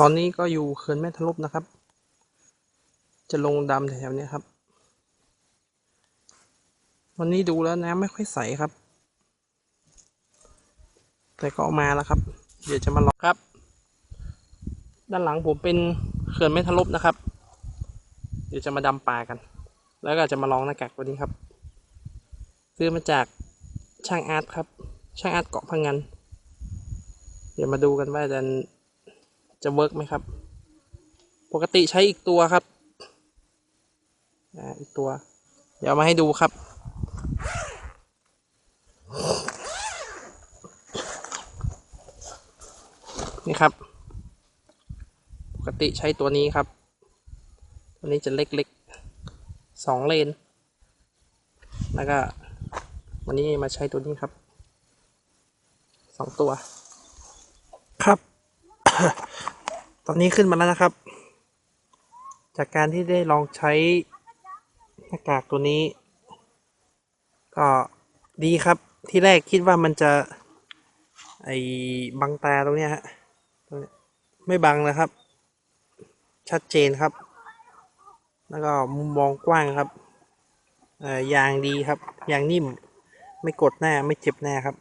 ตอนนี้ก็อยู่เขื่อนแม่ทะลุนะครับ จะลงดำแถวๆเนี้ยครับ วันนี้ดูแล้วน้ำไม่ค่อยใสครับ แต่ก็เออกมาแล้วครับ เดี๋ยวจะมาลองครับ ด้านหลังผมเป็นเขื่อนแม่ทะลุนะครับ เดี๋ยวจะมาดำปลากัน แล้วก็จะมาลองหน้ากากตัวนี้ครับ ซื้อมาจากช่างอาร์ตครับ ช่างอาร์ตเกาะพังงันเดี๋ยวมาดูกันว่าจะ จะเวิร์กไหมครับ ปกติใช้อีกตัวครับอีกตัว เดี๋ยวมาให้ดูครับ นี่ครับ ปกติใช้ตัวนี้ครับ ตัวนี้จะเล็กๆสองเลน แล้วก็วันนี้มาใช้ตัวนี้ครับสองตัว ตอนนี้ขึ้นมาแล้วนะครับ จากการที่ได้ลองใช้หน้ากากตัวนี้ ก็ดีครับที่แรกคิดว่ามันจะ ไอ้บังตาตรงเนี้ยฮะไม่บังนะครับ ชัดเจนครับ แล้วก็มุมมองกว้างครับเอ่อยางดีครับยางนิ่ม ไม่กดหน้าไม่เจ็บหน้าครับ